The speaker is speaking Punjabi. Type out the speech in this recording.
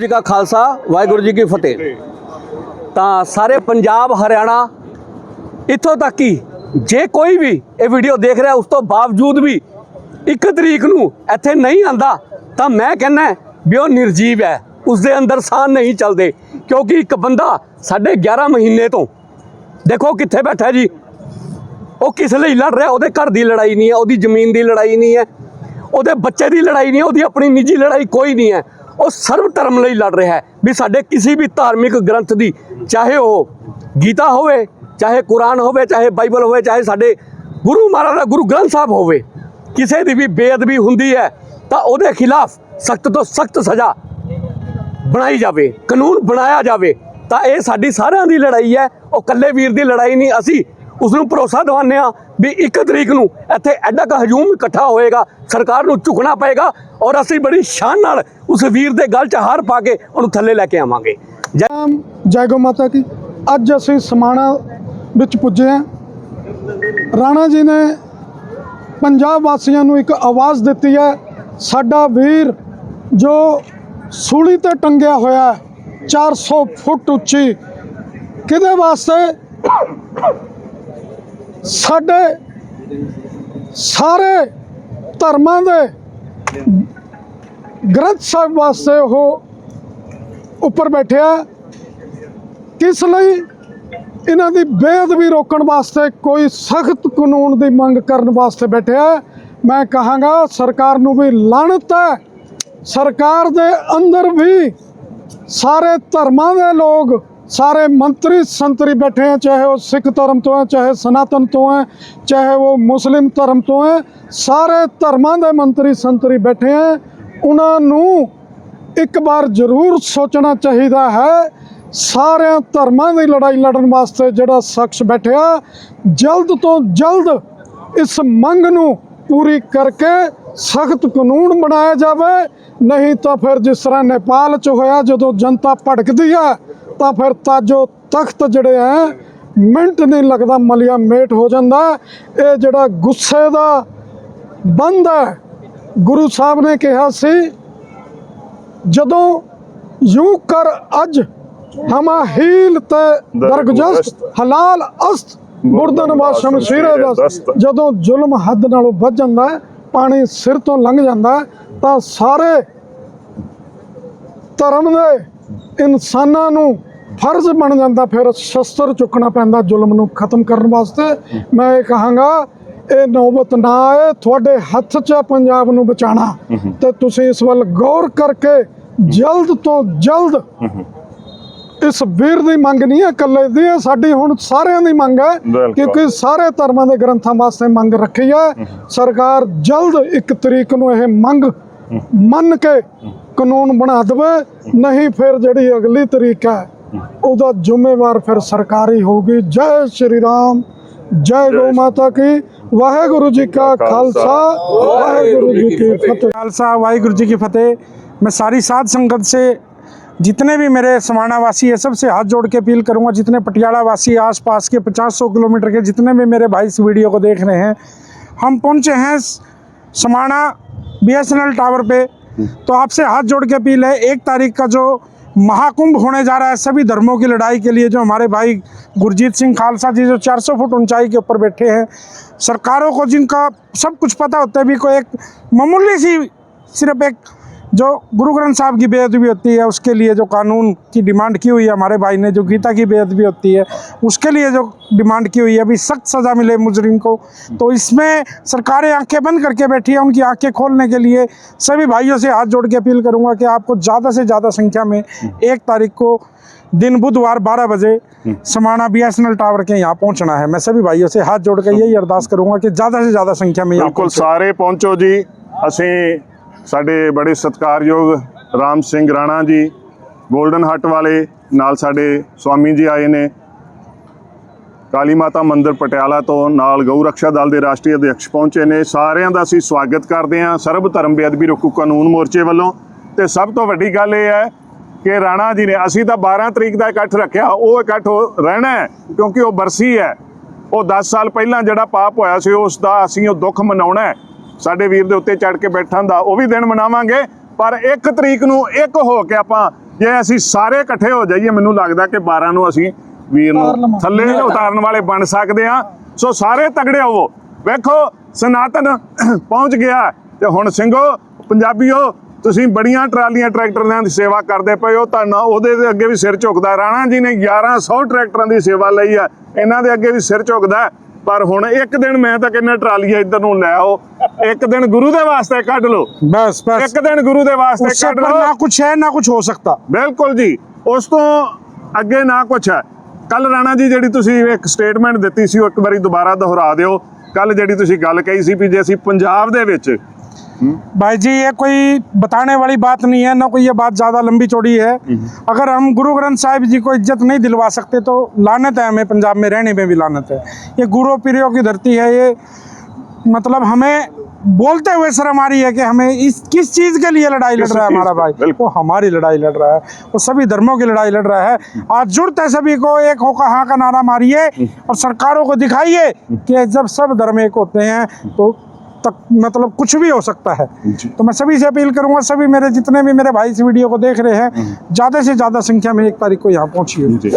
ਜੀ ਕਾ ਖਾਲਸਾ, ਵਾਹਿਗੁਰੂ ਜੀ ਕੀ ਫਤਿਹ। ਤਾਂ ਸਾਰੇ ਪੰਜਾਬ, ਹਰਿਆਣਾ, ਇੱਥੋਂ ਤੱਕ ਕਿ ਜੇ ਕੋਈ ਵੀ ਇਹ ਵੀਡੀਓ ਦੇਖ ਰਿਹਾ, ਉਸ ਤੋਂ ਬਾਵਜੂਦ ਵੀ ਇੱਕ ਤਰੀਕ ਨੂੰ ਇੱਥੇ ਨਹੀਂ ਆਂਦਾ, ਤਾਂ ਮੈਂ ਕਹਿੰਦਾ ਵੀ ਉਹ ਨਿਰਜੀਵ ਹੈ। ਉਸ ਦੇ ਅੰਦਰ ਸਾਹ ਨਹੀਂ ਚੱਲਦੇ, ਕਿਉਂਕਿ ਇੱਕ ਬੰਦਾ ਸਾਡੇ 11 ਮਹੀਨੇ ਤੋਂ, ਦੇਖੋ ਕਿੱਥੇ ਬੈਠਾ ਜੀ। ਉਹ ਕਿਸ ਲਈ ਲੜ ਰਿਹਾ? ਉਹਦੇ ਘਰ ਦੀ ਲੜਾਈ ਨਹੀਂ ਹੈ, ਉਹਦੀ ਜ਼ਮੀਨ ਦੀ ਲੜਾਈ ਨਹੀਂ ਹੈ, ਉਹਦੇ ਬੱਚੇ ਦੀ ਲੜਾਈ ਨਹੀਂ ਉਹਦੀ ਆਪਣੀ ਨਿੱਜੀ ਲੜਾਈ ਕੋਈ ਨਹੀਂ ਹੈ। ਉਹ ਸਰਵ ਧਰਮ ਲਈ ਲੜ ਰਿਹਾ ਹੈ ਵੀ ਸਾਡੇ ਕਿਸੇ ਵੀ ਧਾਰਮਿਕ ਗ੍ਰੰਥ ਦੀ, ਚਾਹੇ ਉਹ ਗੀਤਾ ਹੋਵੇ, ਚਾਹੇ ਕੁਰਾਨ ਹੋਵੇ, ਚਾਹੇ ਬਾਈਬਲ ਹੋਵੇ, ਚਾਹੇ ਸਾਡੇ ਗੁਰੂ ਮਹਾਰਾਜ ਦਾ ਗੁਰੂ ਗ੍ਰੰਥ ਸਾਹਿਬ ਹੋਵੇ, ਕਿਸੇ ਦੀ ਵੀ ਬੇਅਦਬੀ ਹੁੰਦੀ ਹੈ, ਤਾਂ ਉਹਦੇ ਖਿਲਾਫ ਸਖਤ ਤੋਂ ਸਖਤ ਸਜ਼ਾ ਬਣਾਈ ਜਾਵੇ, ਕਾਨੂੰਨ ਬਣਾਇਆ ਜਾਵੇ, ਤਾਂ ਇਹ ਸਾਡੀ ਸਾਰਿਆਂ ਦੀ ਲੜਾਈ ਹੈ, ਉਹ ਕੱਲੇ ਵੀਰ ਦੀ ਲੜਾਈ ਨਹੀਂ, ਅਸੀਂ ਉਸ ਨੂੰ ਭਰੋਸਾ ਦਿਵਾਉਂਦੇ ਹਾਂ ਵੀ ਇੱਕ ਤਰੀਕ ਨੂੰ ਇੱਥੇ ਐਡਾ ਕ ਹਜੂਮ ਇਕੱਠਾ ਹੋਏਗਾ, ਸਰਕਾਰ ਨੂੰ ਝੁਕਣਾ ਪਏਗਾ ਔਰ ਅਸੀਂ ਬੜੀ ਸ਼ਾਨ ਨਾਲ ਉਸ ਵੀਰ ਦੇ ਗਲ 'ਚ ਹਾਰ ਪਾ ਕੇ ਉਹਨੂੰ ਥੱਲੇ ਲੈ ਕੇ ਆਵਾਂਗੇ। ਜੈ ਜੈ ਗੋ ਮਾਤਾ ਕੀ। ਅੱਜ ਅਸੀਂ ਸਮਾਣਾ ਵਿੱਚ ਪੁੱਜੇ ਹਾਂ। ਰਾਣਾ ਜੀ ਨੇ ਪੰਜਾਬ ਵਾਸੀਆਂ ਨੂੰ ਇੱਕ ਆਵਾਜ਼ ਦਿੱਤੀ ਹੈ, ਸਾਡਾ ਵੀਰ ਜੋ ਸੂਲੀ ਤੇ ਟੰਗਿਆ ਹੋਇਆ ਹੈ 400 ਫੁੱਟ ਉੱਚੀ, ਕਿਹਦੇ ਵਾਸਤੇ? ਸਾਡੇ ਸਾਰੇ ਧਰਮਾਂ ਦੇ ਗ੍ਰੰਥ ਸਾਹਿਬ ਵਾਸਤੇ ਉਹ ਉੱਪਰ ਬੈਠਿਆ ਕਿਸ ਲਈ ਇਹਨਾਂ ਦੀ ਬੇਅਦਬੀ ਰੋਕਣ ਵਾਸਤੇ ਕੋਈ ਸਖਤ ਕਾਨੂੰਨ ਦੀ ਮੰਗ ਕਰਨ ਵਾਸਤੇ ਬੈਠਿਆ ਮੈਂ ਕਹਾਂਗਾ, ਸਰਕਾਰ ਨੂੰ ਵੀ ਲਾਹਨਤ ਹੈ। ਸਰਕਾਰ ਦੇ ਅੰਦਰ ਵੀ ਸਾਰੇ ਧਰਮਾਂ ਦੇ ਲੋਕ ਸਾਰੇ ਮੰਤਰੀ ਸੰਤਰੀ ਬੈਠੇ ਹੈ ਚਾਹੇ ਉਹ ਸਿੱਖ ਧਰਮ ਤੋਂ ਹੈ ਚਾਹੇ ਸਨਾਤਨ ਤੋਂ ਹੈ ਚਾਹੇ ਉਹ ਮੁਸਲਿਮ ਧਰਮ ਤੋਂ ਹੈ ਸਾਰੇ ਧਰਮਾਂ ਦੇ ਮੰਤਰੀ ਸੰਤਰੀ ਬੈਠੇ ਹੈ ਉਹਨਾਂ ਨੂੰ ਇੱਕ ਵਾਰ ਜ਼ਰੂਰ ਸੋਚਣਾ ਚਾਹੀਦਾ ਹੈ, ਸਾਰਿਆਂ ਧਰਮਾਂ ਦੀ ਲੜਾਈ ਲੜਨ ਵਾਸਤੇ ਜਿਹੜਾ ਸ਼ਖਸ ਬੈਠਿਆ, ਜਲਦ ਤੋਂ ਜਲਦ ਇਸ ਮੰਗ ਨੂੰ ਪੂਰੀ ਕਰਕੇ ਸਖਤ ਕਾਨੂੰਨ ਬਣਾਇਆ ਜਾਵੇ, ਨਹੀਂ ਤਾਂ ਫਿਰ ਜਿਸ ਤਰ੍ਹਾਂ ਨੇਪਾਲ 'ਚ ਹੋਇਆ, ਜਦੋਂ ਜਨਤਾ ਭੜਕਦੀ ਹੈ ਤਾਂ ਫਿਰ ਤਾਜੋ ਤਖਤ ਜਿਹੜੇ ਹੈ ਮਿੰਟ ਨਹੀਂ ਲੱਗਦਾ ਮਲਿਆ ਮੇਟ ਹੋ ਜਾਂਦਾ। ਇਹ ਜਿਹੜਾ ਗੁੱਸੇ ਦਾ ਬੰਦ ਹੈ ਗੁਰੂ ਸਾਹਿਬ ਨੇ ਕਿਹਾ ਸੀ ਜਦੋਂ ਯੂ ਕਰ ਅਜ ਹਮਾ ਹੀਲ ਤੇ ਦਰਗਜਸਤ ਹਲਾਲ ਅਸਤ ਮੁਰਦਨ ਵਾ ਸ਼ਮਸ਼ੀਰੇ ਦਸਤ। ਜਦੋਂ ਜ਼ੁਲਮ ਹੱਦ ਨਾਲੋਂ ਵੱਧ ਜਾਂਦਾ ਹੈ ਪਾਣੀ ਸਿਰ ਤੋਂ ਲੰਘ ਜਾਂਦਾ ਤਾਂ ਸਾਰੇ ਧਰਮ ਦੇ ਇਨਸਾਨਾਂ ਨੂੰ ਫਰਜ਼ ਬਣ ਜਾਂਦਾ ਫਿਰ ਸ਼ਸਤਰ ਚੁੱਕਣਾ ਪੈਂਦਾ ਜ਼ੁਲਮ ਨੂੰ ਖਤਮ ਕਰਨ ਵਾਸਤੇ। ਮੈਂ ਇਹ ਕਹਾਂਗਾ ਇਹ ਨੌਬਤ ਨਾ ਆਏ ਤੁਹਾਡੇ ਹੱਥ 'ਚ ਹੈ ਪੰਜਾਬ ਨੂੰ ਬਚਾਉਣਾ। ਤੇ ਤੁਸੀਂ ਇਸ ਵੱਲ ਗੌਰ ਕਰਕੇ ਜਲਦ ਤੋਂ ਜਲਦ ਇਸ ਵੀਰ ਦੀ ਮੰਗ ਨਹੀਂ ਹੈ ਇਕੱਲੇ ਦੀ ਇਹ ਸਾਡੀ ਹੁਣ ਸਾਰਿਆਂ ਦੀ ਮੰਗ ਹੈ। ਕਿਉਂਕਿ ਸਾਰੇ ਧਰਮਾਂ ਦੇ ਗ੍ਰੰਥਾਂ ਵਾਸਤੇ ਮੰਗ ਰੱਖੀ ਹੈ। ਸਰਕਾਰ ਜਲਦ ਇੱਕ ਤਰੀਕ ਨੂੰ ਇਹ ਮੰਗ ਮੰਨ ਕੇ ਕਾਨੂੰਨ ਬਣਾ ਦੇਵੇ ਨਹੀਂ ਫਿਰ ਜਿਹੜੀ ਅਗਲੀ ਤਰੀਕ ਹੈ ਉਹਦਾ ਜ਼ਿੰਮੇਵਾਰ ਫਿਰ ਸਰਕਾਰੀ ਹੋਊਗੀ ਜੈ ਸ਼੍ਰੀ ਰਾਮ ਜੈ ਗੋ ਮਾਤਾ ਕੀ ਵਾਹਿਗੁਰੂ ਜੀ ਕਾ ਖਾਲਸਾ ਵਾਹਿਗੁਰੂ ਜੀ ਕੀ ਫਤਿਹ खालसा वाहिगुरु जी की फतेह मैं सारी साध संगत से जितने भी मेरे समाना वासी है सबसे हाथ जोड़ के अपील करूंगा जितने पटियाला वासी आस पास के 50-100 किलोमीटर के जितने भी मेरे भाई इस वीडियो को देख रहे हैं हम पहुंचे हैं समाना बीएसएनएल टावर पे तो आपसे हाथ जोड़ के अपील है एक तारीख का जो महाकुंभ होने जा रहा है सभी धर्मों की लड़ाई के लिए, जो हमारे भाई गुरजीत सिंह खालसा जी, जो 400 फुट ऊंचाई के ऊपर बैठे हैं, सरकारों को जिनका सब कुछ पता होता है भी कोई एक मामूली सी, सिर्फ़ एक जो गुरु ग्रंथ साहब की बेहद भी होती है उसके लिए जो कानून की डिमांड की हुई है हमारे भाई ने जो गीता की बेहद भी होती है उसके लिए जो डिमांड की हुई है अभी सख्त सज़ा मिले मुजरिम को तो इसमें सरकारें आँखें बंद करके बैठी है उनकी आँखें खोलने के लिए सभी भाइयों से हाथ जोड़ के अपील करूँगा कि आपको ज़्यादा से ज़्यादा संख्या में एक तारीख को दिन बुधवार 12 बजे समाना बी एस टावर के यहाँ पहुँचना है। मैं सभी भाइयों से हाथ जोड़ के यही अरदास करूँगा कि ज़्यादा से ज़्यादा संख्या में बिल्कुल सारे पहुँचो जी। असें ਸਾਡੇ ਬੜੇ ਸਤਿਕਾਰਯੋਗ ਰਾਮ ਸਿੰਘ ਰਾਣਾ ਜੀ, ਗੋਲਡਨ ਹੱਟ ਵਾਲੇ ਨਾਲ ਸਾਡੇ ਸਵਾਮੀ ਜੀ ਆਏ ਨੇ। ਕਾਲੀ ਮਾਤਾ ਮੰਦਿਰ ਪਟਿਆਲਾ ਤੋਂ ਨਾਲ ਗਊ ਰੱਖਿਆ ਦਲ ਦੇ ਰਾਸ਼ਟਰੀ ਅਧਿਕਸ਼ ਪਹੁੰਚੇ ਨੇ। ਸਾਰਿਆਂ ਦਾ ਅਸੀਂ ਸਵਾਗਤ ਕਰਦੇ ਹਾਂ ਸਰਬ ਧਰਮ ਬੇਅਦਬੀ ਰੋਕੂ ਕਾਨੂੰਨ ਮੋਰਚੇ ਵੱਲੋਂ। ਤੇ ਸਭ ਤੋਂ ਵੱਡੀ ਗੱਲ ਇਹ ਹੈ ਕਿ ਰਾਣਾ ਜੀ ਨੇ ਅਸੀਂ ਤਾਂ 12 ਤਰੀਕ ਦਾ ਇਕੱਠ ਰੱਖਿਆ, ਉਹ ਇਕੱਠ ਹੋ- ਰਹਿਣਾ ਹੈ ਕਿਉਂਕਿ ਉਹ ਬਰਸੀ ਹੈ। ਉਹ 10 ਸਾਲ ਪਹਿਲਾਂ ਜਿਹੜਾ ਪਾਪ ਹੋਇਆ ਸੀ, ਉਸ ਦਾ ਅਸੀਂ ਉਹ ਦੁੱਖ ਮਨਾਉਣਾ ਹੈ। ਸਾਡੇ ਵੀਰ ਦੇ ਉੱਤੇ ਚੜ ਕੇ ਬੈਠਣ ਦਾ ਉਹ ਵੀ ਦਿਨ ਮਨਾਵਾਂਗੇ। ਪਰ ਇੱਕ ਤਰੀਕ ਨੂੰ ਇੱਕ ਹੋ ਕੇ ਆਪਾਂ ਜੇ ਅਸੀਂ ਸਾਰੇ ਇਕੱਠੇ ਹੋ ਜਾਈਏ ਮੈਨੂੰ ਲੱਗਦਾ ਕਿ 12 ਨੂੰ ਅਸੀਂ ਵੀਰ ਨੂੰ ਥੱਲੇ ਉਤਾਰਨ ਵਾਲੇ ਬਣ ਸਕਦੇ ਆ ਸੋ ਸਾਰੇ ਤਗੜੇ ਹੋਵੋ। ਵੇਖੋ ਸਨਾਤਨ ਪਹੁੰਚ ਗਿਆ ਤੇ ਹੁਣ ਸਿੰਘੋ ਪੰਜਾਬੀਓ ਤੁਸੀਂ ਬੜੀਆਂ ਟਰਾਲੀਆਂ ਟਰੈਕਟਰਾਂ ਦੀ ਸੇਵਾ ਕਰਦੇ ਪਏ ਹੋ। ਤੁਹਾਨੂੰ ਉਹਦੇ ਦੇ ਅੱਗੇ ਵੀ ਸਿਰ ਝੁਕਦਾ ਰਾਣਾ ਜੀ ਨੇ 1100 ਟਰੈਕਟਰਾਂ ਦੀ ਸੇਵਾ ਲਈ ਆ ਇਹਨਾਂ ਦੇ ਅੱਗੇ ਵੀ ਸਿਰ ਝੁਕਦਾ। ਪਰ ਹੁਣ ਇੱਕ ਦਿਨ ਮੈਂ ਤਾਂ ਕਹਿੰਦਾ ਟਰਾਲੀਆਂ ਇੱਧਰ ਨੂੰ ਲੈ ਆਓ। ਇੱਕ ਦਿਨ ਗੁਰੂ ਦੇ ਵਾਸਤੇ ਕੱਢ ਲਓ। ਬਸ ਬਸ। ਇੱਕ ਦਿਨ ਗੁਰੂ ਦੇ ਵਾਸਤੇ ਕੱਢ ਲਓ। ਨਾ ਕੁਝ ਹੈ ਨਾ ਕੁਝ ਹੋ ਸਕਦਾ। ਬਿਲਕੁਲ ਜੀ। ਉਸ ਤੋਂ ਅੱਗੇ ਨਾ ਕੁਛ ਹੈ। ਕੱਲ ਰਾਣਾ ਜੀ ਜਿਹੜੀ ਤੁਸੀਂ ਇੱਕ ਸਟੇਟਮੈਂਟ ਦਿੱਤੀ ਸੀ ਉਹ ਇੱਕ ਵਾਰੀ ਦੁਬਾਰਾ ਦੁਹਰਾ ਦਿਓ। ਕੱਲ ਜਿਹੜੀ ਤੁਸੀਂ ਗੱਲ ਕਹੀ ਸੀ ਵੀ ਜੇ ਅਸੀਂ ਪੰਜਾਬ ਦੇ ਵਿੱਚ भाई जी ये कोई बताने वाली बात नहीं है ना कोई ये बात ज़्यादा लंबी चौड़ी है। अगर हम गुरु ग्रंथ साहिब जी को इज़्ज़त नहीं दिलवा सकते तो लानत है हमें पंजाब में रहने में भी लानत है। ये गुरु पीरियों की धरती है ये मतलब हमें बोलते हुए शर्म आ रही है कि हमें इस किस चीज़ के लिए लड़ाई लड़ रहा है हमारा भाई। वो हमारी लड़ाई लड़ रहा है वो सभी धर्मों की लड़ाई लड़ रहा है। आज जुड़ते सभी को एक होकर हाँ का नारा मारिए और सरकारों को दिखाइए कि जब सब धर्म एक होते हैं तो तक मतलब कुछ भी हो सकता है जी। तो मैं सभी से अपील करूंगा सभी मेरे जितने भी मेरे भाई इस वीडियो को देख रहे हैं ज़्यादा से ज़्यादा संख्या में एक तारीख को यहाँ पहुँचिए ਜੀ